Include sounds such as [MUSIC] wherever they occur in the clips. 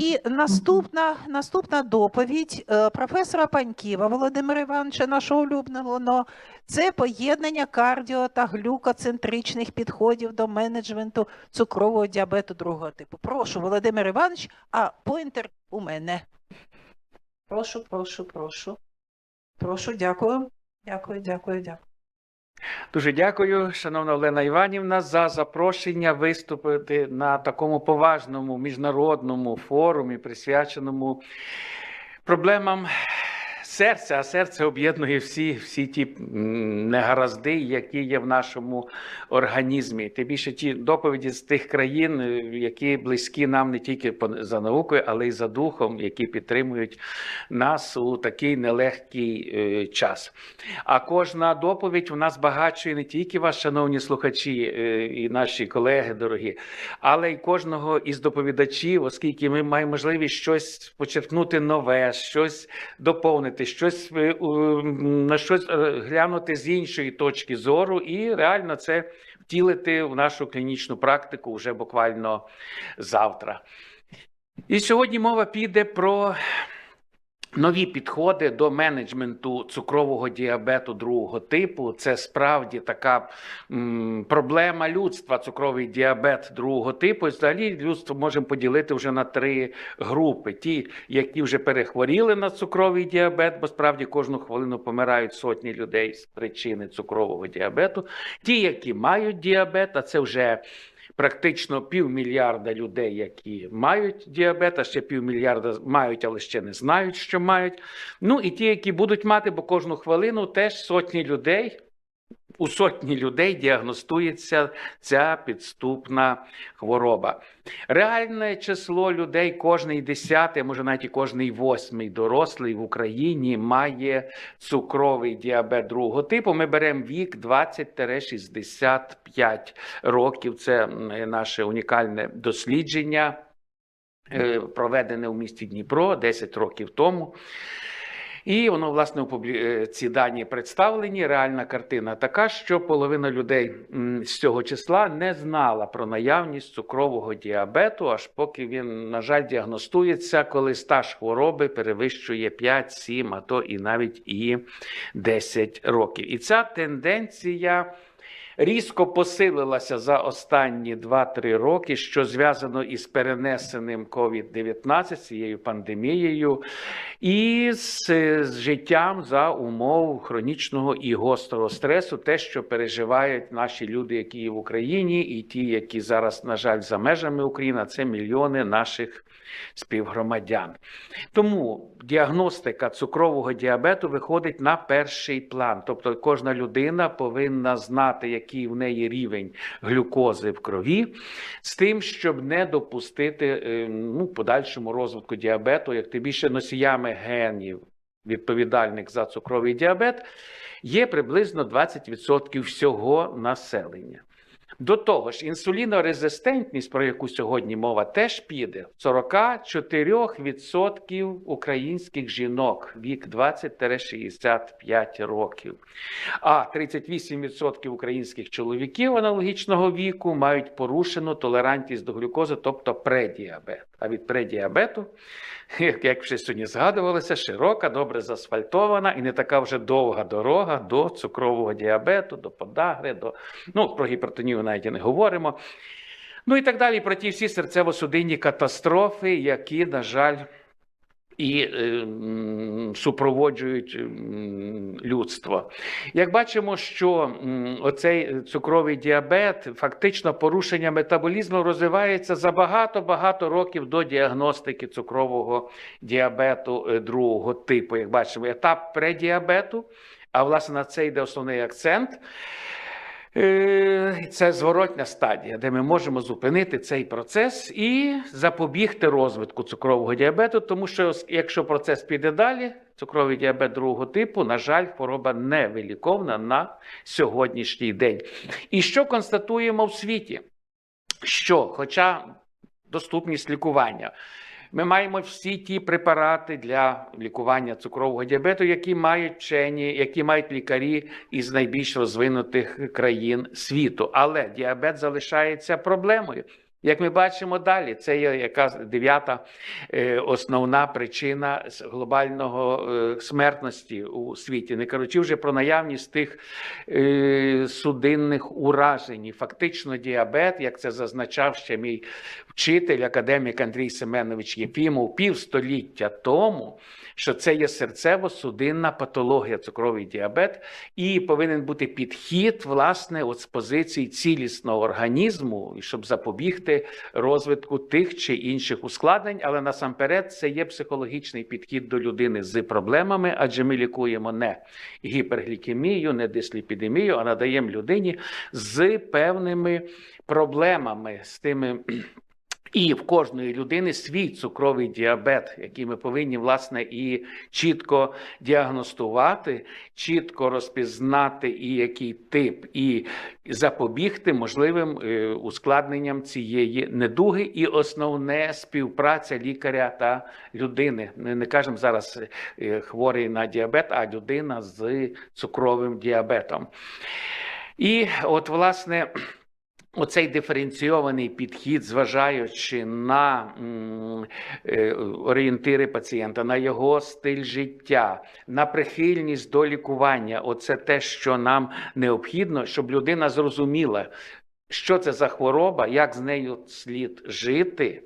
І наступна, наступна доповідь е, професора Паньківа Володимира Івановича, нашого улюбленого, це поєднання кардіо та глюкоцентричних підходів до менеджменту цукрового діабету другого типу. Прошу, Володимир Іванович, а поінтер у мене. Прошу, прошу, прошу. Прошу, дякую. Дякую, дякую, дякую. Дуже дякую, шановна Олена Іванівна, за запрошення виступити на такому поважному міжнародному форумі, присвяченому проблемам серця. А серце об'єднує всі, всі ті негаразди, які є в нашому організмі. Тим більше ті доповіді з тих країн, е, які близькі нам не тільки за наукою, але й за духом, які підтримують нас у такий нелегкий е, час. А кожна доповідь у нас багачує не тільки вас, шановні слухачі е, і наші колеги дорогі, але й кожного із доповідачів, оскільки ми маємо можливість щось почерпнути нове, щось доповнити, щось е, на щось е, глянути з іншої точки зору, і реально це втілити в нашу клінічну практику вже буквально завтра. І сьогодні мова піде про Нові підходи до менеджменту цукрового діабету другого типу це справді така м, проблема людства. Цукровий діабет другого типу. І взагалі людство можемо поділити вже на три групи: ті, які вже перехворіли на цукровий діабет, бо справді кожну хвилину помирають сотні людей з причини цукрового діабету. Ті, які мають діабет, а це вже практично півмільярда людей, які мають діабет, а ще півмільярда мають, але ще не знають, що мають. Ну і ті, які будуть мати, бо кожну хвилину теж сотні людей. У сотні людей діагностується ця підступна хвороба. Реальне число людей, кожний десятий, може навіть і кожний восьмий дорослий в Україні має цукровий діабет другого типу. Ми беремо вік 20-65 років. Це наше унікальне дослідження, е, проведене у місті Дніпро 10 років тому. І воно, власне, у е, ці дані представлені. Реальна картина така, що половина людей з цього числа не знала про наявність цукрового діабету, аж поки він, на жаль, діагностується, коли стаж хвороби перевищує 5, 7, а то і навіть і 10 років. І ця тенденція. Різко посилилася за останні 2-3 роки, що зв'язано із перенесеним COVID-19, цією пандемією, і з, з життям за умов хронічного і гострого стресу, те, що переживають наші люди, які є в Україні, і ті, які зараз, на жаль, за межами України, це мільйони наших співгромадян. Тому діагностика цукрового діабету виходить на перший план. Тобто кожна людина повинна знати, який в неї рівень глюкози в крові, з тим, щоб не допустити е, ну, подальшому розвитку діабету, як тим більше носіями генів, відповідальних за цукровий діабет, є приблизно 20% всього населення. До того ж, інсулінорезистентність, про яку сьогодні мова, теж піде 44% українських жінок вік 20-65 років. А 38% українських чоловіків аналогічного віку мають порушену толерантність до глюкози, тобто предіабет. А від предіабету, [LAUGHS] як вже сьогодні згадувалося, широка, добре заасфальтована і не така вже довга дорога до цукрового діабету, до подагри, до ну про гіпертонію навіть і не говоримо. Ну і так далі про ті всі серцево-судинні катастрофи, які, на жаль, і е, супроводжують людство. Як бачимо, що оцей цукровий діабет, фактично порушення метаболізму розвивається за багато-багато років до діагностики цукрового діабету е, другого типу. Як бачимо, етап предіабету, а власне на це йде основний акцент. Е, Це зворотня стадія, де ми можемо зупинити цей процес і запобігти розвитку цукрового діабету, тому що якщо процес піде далі, цукровий діабет другого типу, на жаль, хвороба не виліковна на сьогоднішній день. І що констатуємо в світі? Що, хоча доступність лікування. Ми маємо всі ті препарати для лікування цукрового діабету, які мають вчені, які мають лікарі із найбільш розвинутих країн світу. Але діабет залишається проблемою. Як ми бачимо далі, це є яка дев'ята е, основна причина глобального е, смертності у світі, не кажучи вже про наявність тих е, судинних уражень. Фактично, діабет, як це зазначав ще мій вчитель, академік Андрій Семенович Єфімов, півстоліття тому, що це є серцево-судинна патологія, цукровий діабет, і повинен бути підхід, власне, от з позиції цілісного організму, щоб запобігти розвитку тих чи інших ускладнень. Але насамперед це є психологічний підхід до людини з проблемами, адже ми лікуємо не гіперглікемію, не дисліпідемію, а надаємо людині з певними проблемами, з тими. І в кожної людини свій цукровий діабет, який ми повинні власне і чітко діагностувати, чітко розпізнати і який тип, і запобігти можливим е, ускладненням цієї недуги. І основне співпраця лікаря та людини. Ми не кажемо зараз е, хворий на діабет, а людина з цукровим діабетом. І от, власне. Оцей диференційований підхід, зважаючи на е, орієнтири пацієнта, на його стиль життя, на прихильність до лікування, оце те, що нам необхідно, щоб людина зрозуміла, що це за хвороба, як з нею слід жити.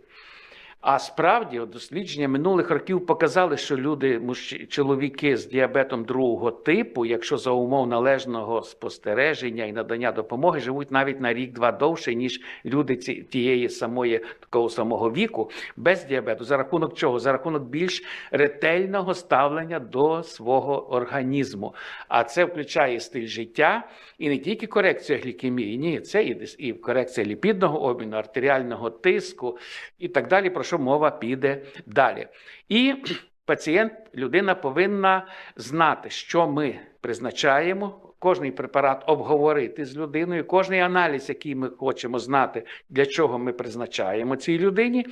А справді дослідження минулих років показали, що люди, чоловіки з діабетом другого типу, якщо за умов належного спостереження і надання допомоги, живуть навіть на рік-два довше, ніж люди тієї самої такого самого віку без діабету. За рахунок чого? За рахунок більш ретельного ставлення до свого організму. А це включає стиль життя і не тільки корекція глікемії, ні, це і, і корекція ліпідного обміну, артеріального тиску і так далі, що мова піде далі. І пацієнт, людина повинна знати, що ми призначаємо. Кожний препарат обговорити з людиною, кожний аналіз, який ми хочемо знати, для чого ми призначаємо цій людині,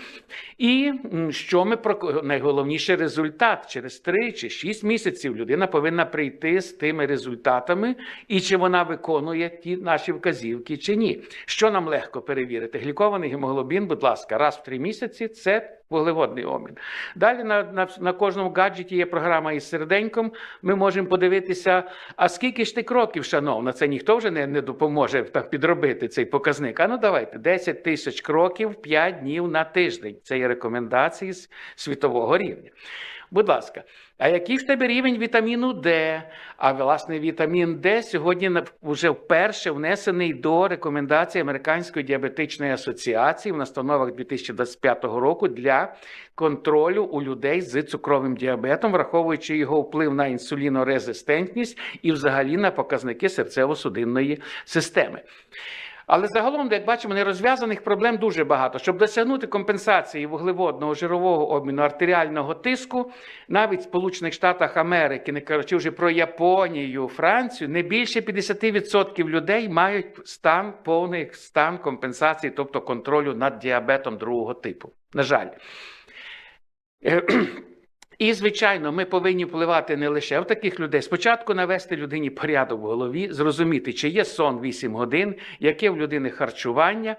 і що ми найголовніше результат через 3 чи 6 місяців людина повинна прийти з тими результатами, і чи вона виконує ті наші вказівки, чи ні. Що нам легко перевірити? Глікований гемоглобін, будь ласка, раз в 3 місяці це вуглеводний обмін. Далі на, на, на кожному гаджеті є програма із серденьком. Ми можемо подивитися, а скільки ж ти кроків, шановно, це ніхто вже не, не допоможе так підробити цей показник. А ну давайте 10 тисяч кроків 5 днів на тиждень. Це є рекомендації з світового рівня. Будь ласка, а який в тебе рівень вітаміну Д? А власне вітамін Д сьогодні вже вперше внесений до рекомендацій Американської діабетичної асоціації в настановах 2025 року для контролю у людей з цукровим діабетом, враховуючи його вплив на інсулінорезистентність і взагалі на показники серцево-судинної системи. Але загалом, як бачимо, нерозв'язаних проблем дуже багато. Щоб досягнути компенсації вуглеводного жирового обміну артеріального тиску, навіть в Сполучених Штатах Америки, не кажучи вже про Японію, Францію, не більше 50% людей мають стан повний стан компенсації, тобто контролю над діабетом другого типу. На жаль. І, звичайно, ми повинні впливати не лише в таких людей. Спочатку навести людині порядок в голові, зрозуміти, чи є сон 8 годин, яке в людини харчування,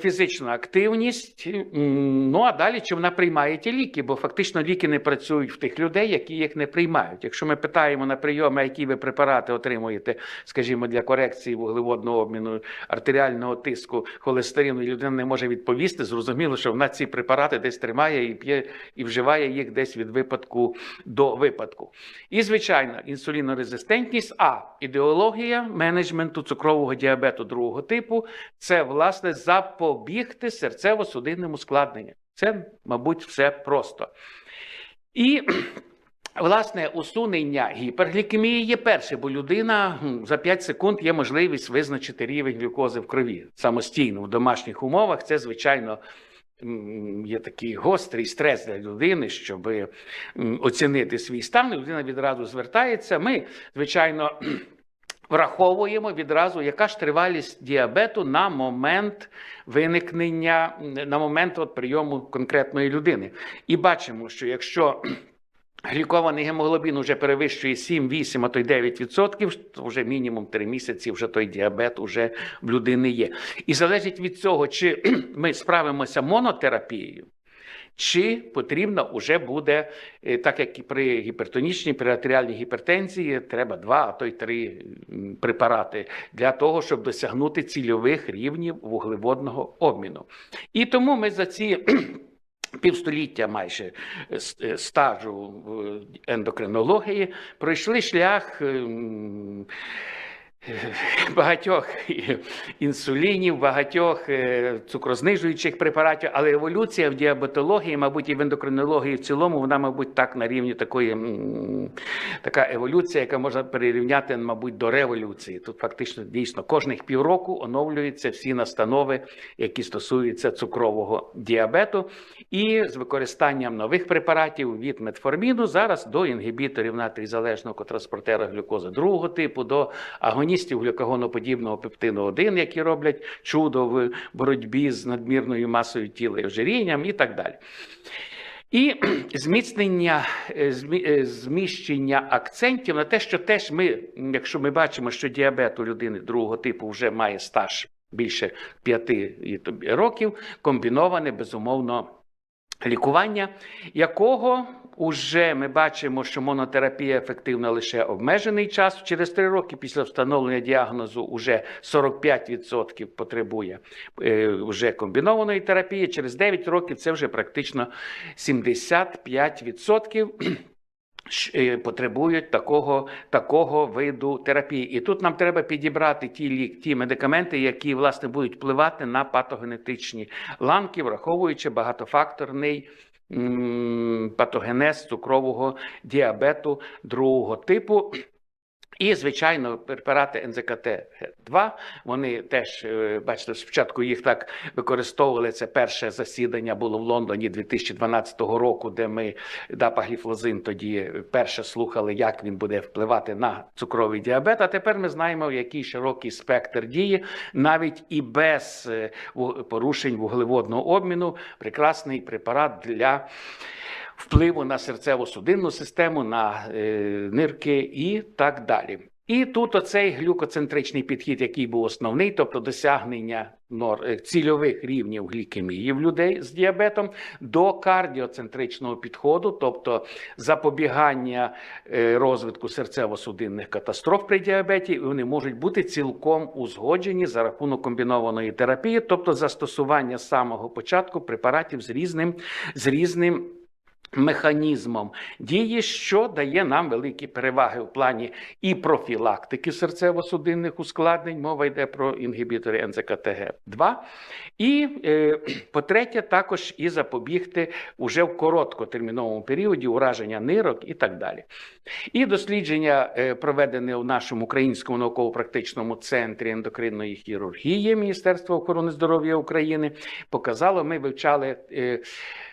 фізична активність. Ну а далі чи вона приймає ті ліки, бо фактично ліки не працюють в тих людей, які їх не приймають. Якщо ми питаємо на прийоми, які ви препарати отримуєте, скажімо, для корекції вуглеводного обміну, артеріального тиску, холестерину, і людина не може відповісти, зрозуміло, що вона ці препарати десь тримає і п'є і вживає їх десь від випадку до випадку. І, звичайно, інсулінорезистентність, а ідеологія менеджменту цукрового діабету другого типу це власне запобігти серцево-судинним ускладненням. Це, мабуть, все просто. І [CLEARS THROAT] Власне, усунення гіперглікемії є перше, бо людина за 5 секунд є можливість визначити рівень глюкози в крові самостійно в домашніх умовах. Це, звичайно, є такий гострий стрес для людини, щоб оцінити свій стан. Людина відразу звертається. Ми, звичайно, [CLEARS THROAT] враховуємо відразу, яка ж тривалість діабету на момент виникнення, на момент от прийому конкретної людини. І бачимо, що якщо [CLEARS THROAT] Глікований гемоглобін вже перевищує 7, 8, а то й 9 відсотків, то вже мінімум 3 місяці вже той діабет уже в людини є. І залежить від цього, чи [CLEARS THROAT] ми справимося монотерапією, чи потрібно вже буде, е, так як і при гіпертонічній, при артеріальній гіпертензії, треба два, а то й три препарати для того, щоб досягнути цільових рівнів вуглеводного обміну. І тому ми за ці [CLEARS THROAT] півстоліття майже е, стажу в ендокринології пройшли шлях. Багатьох інсулінів, багатьох е, цукрознижуючих препаратів, але еволюція в діабетології, мабуть, і в ендокринології в цілому, вона, мабуть, так на рівні такої така еволюція, яка можна перерівняти, мабуть, до революції. Тут фактично дійсно кожних півроку оновлюються всі настанови, які стосуються цукрового діабету, і з використанням нових препаратів від метформіну зараз до інгібіторів натрій-залежного котранспортера глюкози другого типу, до агоністів глюкагоноподібного пептину 1, які роблять чудо в боротьбі з надмірною масою тіла і ожирінням і так далі. І [CLEARS THROAT] зміцнення е, е, зміщення акцентів на те, що теж ми, якщо ми бачимо, що діабет у людини другого типу вже має стаж більше п'яти років, комбіноване безумовно лікування, якого уже ми бачимо, що монотерапія ефективна лише обмежений час. Через три роки після встановлення діагнозу уже 45% потребує е, вже комбінованої терапії. Через 9 років це вже практично 75% [CLEARS THROAT] щ- е, потребують такого, такого виду терапії. І тут нам треба підібрати ті, лік, ті медикаменти, які власне будуть впливати на патогенетичні ланки, враховуючи багатофакторний. Патогенез цукрового діабету другого типу. І, звичайно, препарати НЗКТ-2, вони теж, е, бачите, спочатку їх так використовували. Це перше засідання було в Лондоні 2012 року, де ми дапагліфлозин тоді перше слухали, як він буде впливати на цукровий діабет. А тепер ми знаємо, який широкий спектр дії, навіть і без е, порушень вуглеводного обміну. Прекрасний препарат для впливу на серцево-судинну систему, на е, нирки і так далі. І тут оцей глюкоцентричний підхід, який був основний, тобто досягнення е, цільових рівнів глікемії в людей з діабетом, до кардіоцентричного підходу, тобто запобігання е, розвитку серцево-судинних катастроф при діабеті, вони можуть бути цілком узгоджені за рахунок комбінованої терапії, тобто застосування з самого початку препаратів з різним, з різним механізмом дії, що дає нам великі переваги в плані і профілактики серцево-судинних ускладнень. Мова йде про інгібітори НЗКТГ-2. І, е, [CLEARS THROAT] по-третє, також і запобігти уже в короткотерміновому періоді ураження нирок і так далі. І дослідження, е, проведене у нашому українському науково-практичному центрі ендокринної хірургії Міністерства охорони здоров'я України, показало, ми вивчали.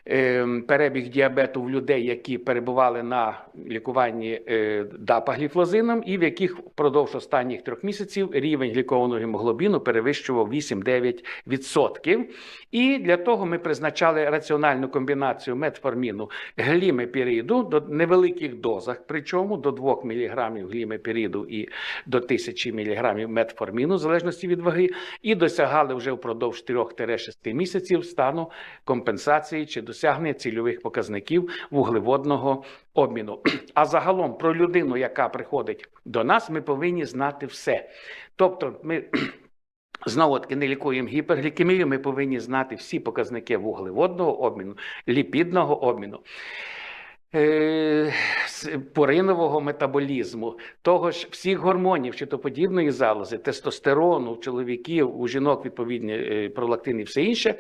Е, перебіг діабету в людей, які перебували на лікуванні е, дапагліфлозином, і в яких впродовж останніх трьох місяців рівень глікованого гемоглобіну перевищував 8-9%. І для того ми призначали раціональну комбінацію метформіну глімепіріду до невеликих дозах, причому до 2 мг глімепіріду і до 1000 мг метформіну, в залежності від ваги, і досягали вже впродовж 3-6 місяців стану компенсації чи досягнення цільових показників вуглеводного обміну. [CLEARS THROAT] А загалом про людину, яка приходить до нас, ми повинні знати все. Тобто, ми [CLEARS THROAT] Знову таки не лікуємо гіперглікемію. Ми повинні знати всі показники вуглеводного обміну, ліпідного обміну. е, Поринового метаболізму, того ж всіх гормонів, щитоподібної залози, тестостерону, у чоловіків, у жінок відповідні е, пролактин і все інше,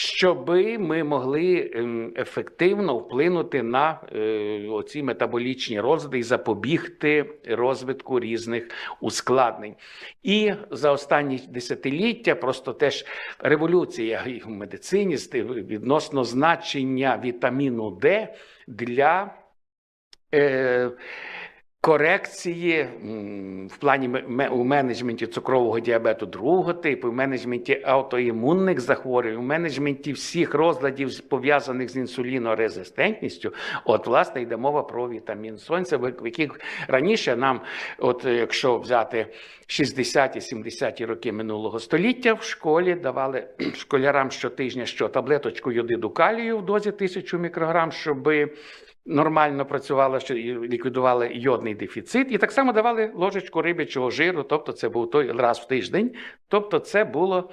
щоби ми могли ем, ефективно вплинути на е, оці метаболічні розлади і запобігти розвитку різних ускладнень. І за останні десятиліття просто теж революція в медицині відносно значення вітаміну Д для е, корекції в плані у менеджменті цукрового діабету другого типу, в менеджменті аутоімунних захворювань, у менеджменті всіх розладів, пов'язаних з інсулінорезистентністю, от власне йде мова про вітамін сонця, в яких раніше нам, от якщо взяти 60-70-ті роки минулого століття, в школі давали школярам щотижня що таблеточку йодиду калію в дозі 1000 мікрограм, щоби нормально працювала, що ліквідували йодний дефіцит, і так само давали ложечку рибячого жиру, тобто це був той раз в тиждень. Тобто, це було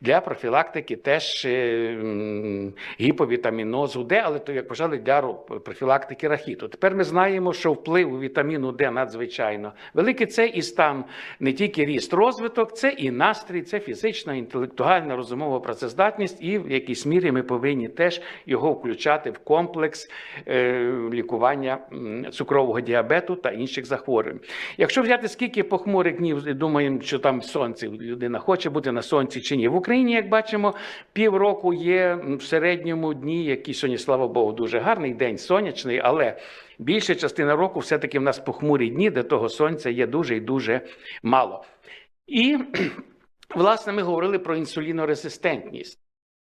для профілактики теж е, гіповітамінозу Д, але то, як вважали, для профілактики рахіту. Тепер ми знаємо, що вплив вітаміну Д надзвичайно великий. Це і стан не тільки ріст розвиток, це і настрій, це фізична, інтелектуальна, розумова працездатність, і в якійсь мірі ми повинні теж його включати в комплекс е, лікування цукрового діабету та інших захворювань. Якщо взяти скільки похмурих днів, думаємо, що там сонце людина хоче бути на сонці чи ні. В Україні, як бачимо, півроку є в середньому дні, які сьогодні, слава Богу, дуже гарний день, сонячний, але більша частина року все-таки в нас похмурі дні, де того сонця є дуже і дуже мало. І, [CLEARS THROAT] власне, ми говорили про інсулінорезистентність.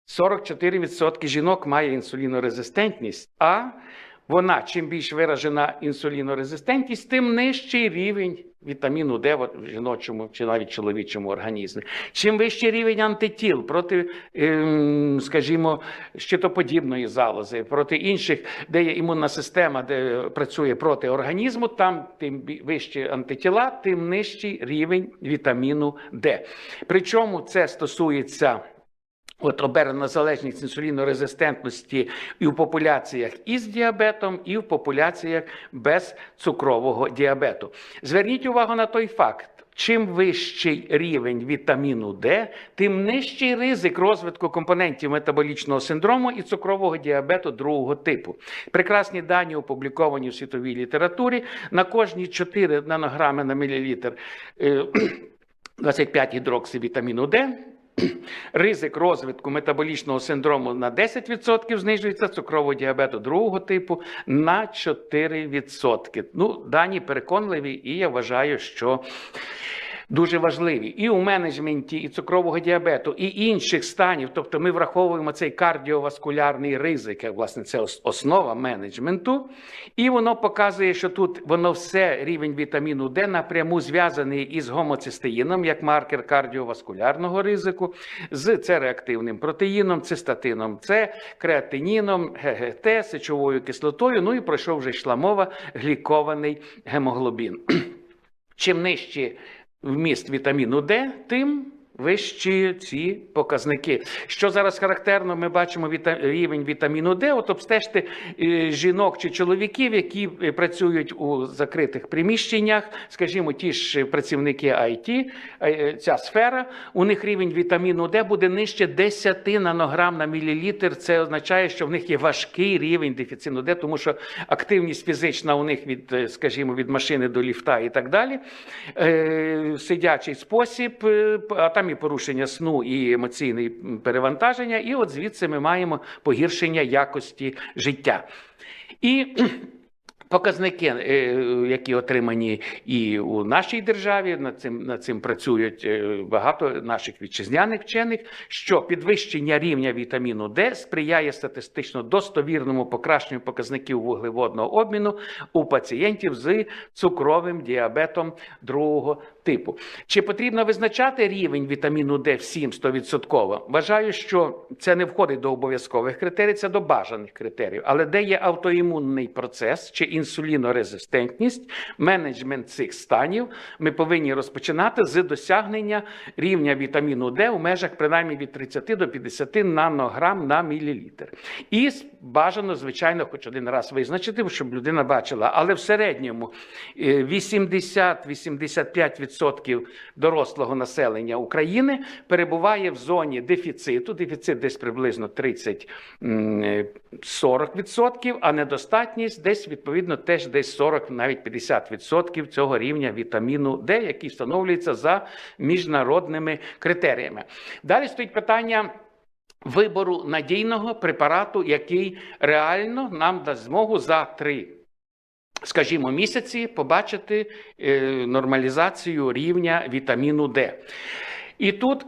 44% жінок має інсулінорезистентність, а вона, чим більш виражена інсулінорезистентність, тим нижчий рівень вітаміну Д в жіночому чи навіть чоловічому організмі. Чим вищий рівень антитіл проти, ем, скажімо, щитоподібної залози, проти інших, де є імунна система, де працює проти організму, там тим вищі антитіла, тим нижчий рівень вітаміну Д. Причому це стосується. От обернена залежність інсулінорезистентності і в популяціях із діабетом, і в популяціях без цукрового діабету. Зверніть увагу на той факт. Чим вищий рівень вітаміну Д, тим нижчий ризик розвитку компонентів метаболічного синдрому і цукрового діабету другого типу. Прекрасні дані опубліковані в світовій літературі. На кожні 4 нанограми на мілілітр е, [CLEARS THROAT] 25 гідроксивітаміну Д [CLEARS THROAT] Ризик розвитку метаболічного синдрому на 10% знижується, цукрового діабету другого типу на 4%. Ну, дані переконливі, і я вважаю, що дуже важливі і у менеджменті і цукрового діабету, і інших станів. Тобто ми враховуємо цей кардіоваскулярний ризик, як власне це основа менеджменту. І воно показує, що тут воно все рівень вітаміну Д напряму зв'язаний із гомоцистеїном, як маркер кардіоваскулярного ризику, з цереактивним протеїном, цистатином, С, креатиніном, ГГТ, сечовою кислотою. Ну і пройшов вже йшла мова глікований гемоглобін. [CLEARS THROAT] Чим нижче вміст вітаміну Д, тим вищі ці показники. Що зараз характерно, ми бачимо віта... рівень вітаміну Д. От обстежте е, жінок чи чоловіків, які е, працюють у закритих приміщеннях, скажімо, ті ж працівники IT, е, ця сфера, у них рівень вітаміну Д буде нижче 10 нанограм на мілілітр. Це означає, що в них є важкий рівень дефіциту Д, тому що активність фізична у них від, скажімо, від машини до ліфта і так далі. Сидячий спосіб, а там і порушення сну, і емоційне перевантаження. І от звідси ми маємо погіршення якості життя. І Показники, е, які отримані і у нашій державі, над цим над цим працюють е, багато наших вітчизняних вчених, що підвищення рівня вітаміну Д сприяє статистично достовірному покращенню показників вуглеводного обміну у пацієнтів з цукровим діабетом другого типу. Чи потрібно визначати рівень вітаміну Д всім 100%? Вважаю, що це не входить до обов'язкових критерій, це до бажаних критеріїв. Але де є автоімунний процес чи інсулінорезистентність, менеджмент цих станів, ми повинні розпочинати з досягнення рівня вітаміну Д у межах принаймні від 30 до 50 нанограм на мілілітр. І бажано, звичайно, хоч один раз визначити, щоб людина бачила. Але в середньому е, 80-85% дорослого населення України перебуває в зоні дефіциту. Дефіцит десь приблизно 30-40%, а недостатність десь відповідно теж десь 40, навіть 50% цього рівня вітаміну Д, який встановлюється за міжнародними критеріями. Далі стоїть питання. Вибору надійного препарату, який реально нам дасть змогу за три скажімо, місяці побачити е, нормалізацію рівня вітаміну Д. І тут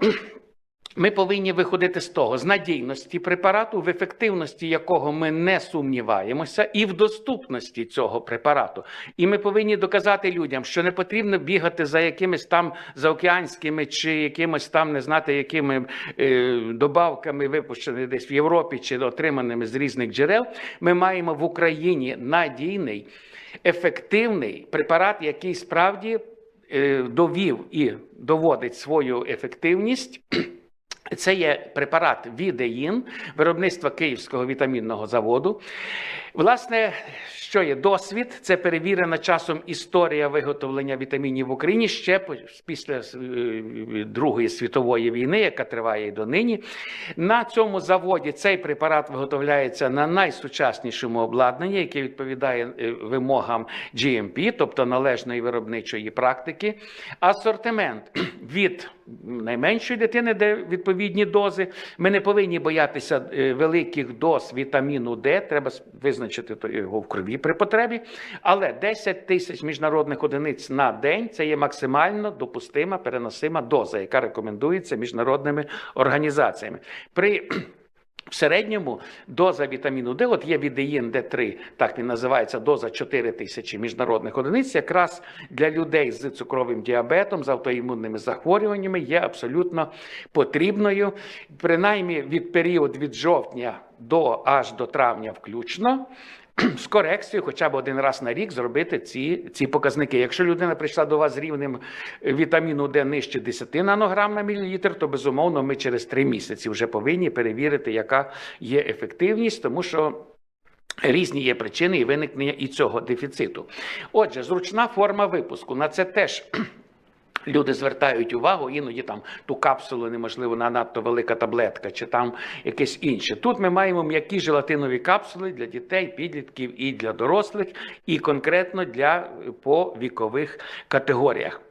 ми повинні виходити з того, з надійності препарату, в ефективності якого ми не сумніваємося, і в доступності цього препарату. І ми повинні доказати людям, що не потрібно бігати за якимись там заокеанськими чи якимось там не знати, якими е, добавками, випущеними десь в Європі чи отриманими з різних джерел. Ми маємо в Україні надійний, ефективний препарат, який справді е, довів і доводить свою ефективність. Це є препарат Відеїн виробництва Київського вітамінного заводу. Власне, що є досвід? Це перевірена часом історія виготовлення вітамінів в Україні ще після е, Другої світової війни, яка триває і донині. На цьому заводі цей препарат виготовляється на найсучаснішому обладнанні, яке відповідає е, вимогам GMP, тобто належної виробничої практики. Асортимент від найменшої дитини, де відповідні дози. Ми не повинні боятися е, великих доз вітаміну Д, треба визначити його в крові при потребі. Але 10 тисяч міжнародних одиниць на день це є максимально допустима переносима доза, яка рекомендується міжнародними організаціями. При в середньому доза вітаміну Д, от є відеїн Д3, так він називається, доза 4 тисячі міжнародних одиниць, якраз для людей з цукровим діабетом, з автоімунними захворюваннями є абсолютно потрібною, принаймні від період від жовтня до аж до травня включно. [CLEARS THROAT] З корекцією, хоча б один раз на рік зробити ці, ці показники. Якщо людина прийшла до вас з рівнем вітаміну Д нижче 10 нанограм на мілілітр, то безумовно ми через 3 місяці вже повинні перевірити, яка є ефективність, тому що. Різні є причини і виникнення і цього дефіциту. Отже, зручна форма випуску. На це теж Люди звертають увагу, іноді там ту капсулу неможливо на надто велика таблетка, чи там якесь інше. Тут ми маємо м'які желатинові капсули для дітей, підлітків і для дорослих, і конкретно для по вікових категоріях.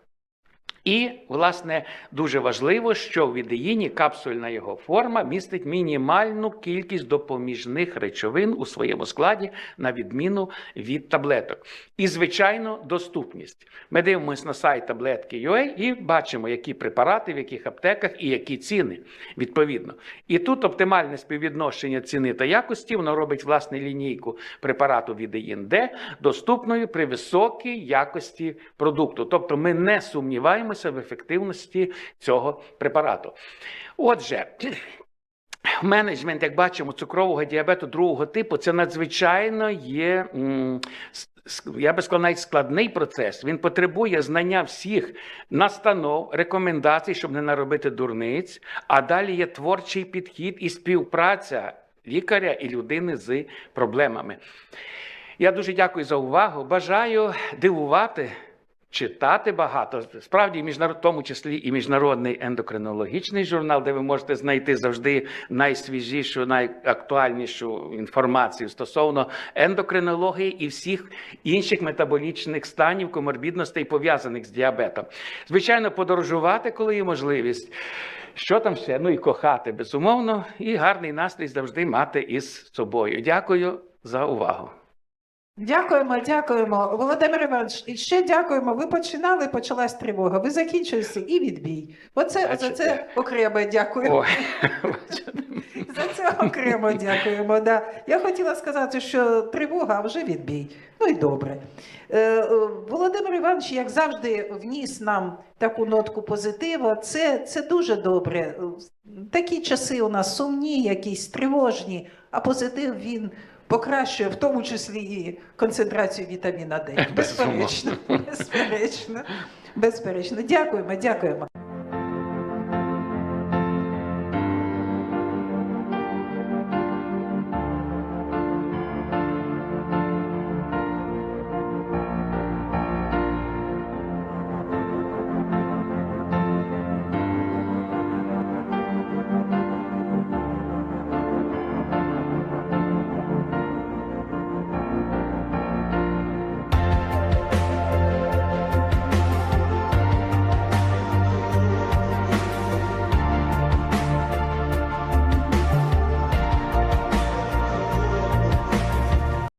І, власне, дуже важливо, що в відеїні капсульна його форма містить мінімальну кількість допоміжних речовин у своєму складі, на відміну від таблеток. І, звичайно, доступність. Ми дивимося на сайт таблетки.ua і бачимо, які препарати, в яких аптеках і які ціни відповідно. І тут оптимальне співвідношення ціни та якості воно робить власне лінійку препарату Відеїн Д доступною при високій якості продукту. Тобто ми не сумніваємося в ефективності цього препарату. Отже, [CLEARS THROAT] менеджмент, як бачимо, цукрового діабету другого типу це надзвичайно є. Я би сказав, навіть складний процес. Він потребує знання всіх настанов, рекомендацій, щоб не наробити дурниць. А далі є творчий підхід і співпраця лікаря і людини з проблемами. Я дуже дякую за увагу. Бажаю дивувати. Читати багато, справді, в тому числі і міжнародний ендокринологічний журнал, де ви можете знайти завжди найсвіжішу, найактуальнішу інформацію стосовно ендокринології і всіх інших метаболічних станів, коморбідностей, пов'язаних з діабетом. Звичайно, подорожувати, коли є можливість. Що там ще? Ну і кохати, безумовно, і гарний настрій завжди мати із собою. Дякую за увагу. Дякуємо, дякуємо. Володимир Іванович, і ще дякуємо. Ви починали, почалась тривога. Ви закінчилися і відбій. Оце за це окремо дякую. Ой. За це окремо дякуємо. Да. Я хотіла сказати, що тривога, а вже відбій. Ну і добре. Е, е, Володимир Іванович, як завжди, вніс нам таку нотку позитиву. Це, це дуже добре. Такі часи у нас сумні, якісь тривожні, а позитив він покращує, в тому числі і концентрацію вітаміна Д. [LAUGHS] Безперечно, безперечно, безперечно. Дякуємо, дякуємо.